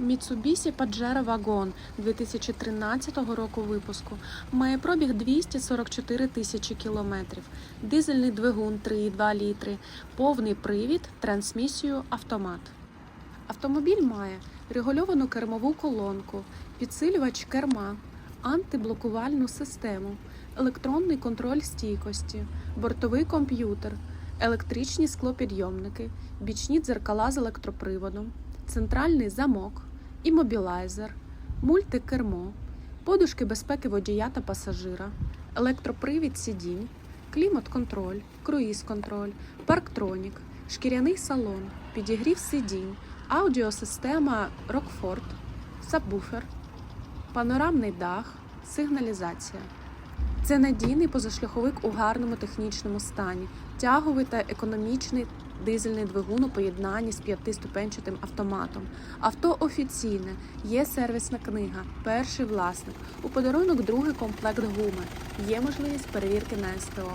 Mitsubishi Pajero Wagon 2013 року випуску. Має пробіг 244 тисячі кілометрів, дизельний двигун 3,2 літри, повний привід, трансмісію, автомат. Автомобіль має регульовану кермову колонку, підсилювач керма, антиблокувальну систему, електронний контроль стійкості, бортовий комп'ютер, електричні склопідйомники, бічні дзеркала з електроприводом, центральний замок, іммобілайзер, мультикермо, подушки безпеки водія та пасажира, електропривід сидінь, клімат-контроль, круїз-контроль, парктронік, шкіряний салон, підігрів сидінь, аудіосистема Рокфорд, сабвуфер, панорамний дах, сигналізація. Це надійний позашляховик у гарному технічному стані, тяговий та економічний дизельний двигун у поєднанні з п'ятиступенчатим автоматом. Авто офіційне, є сервісна книга, перший власник. У подарунок другий комплект гуми. Є можливість перевірки на СТО.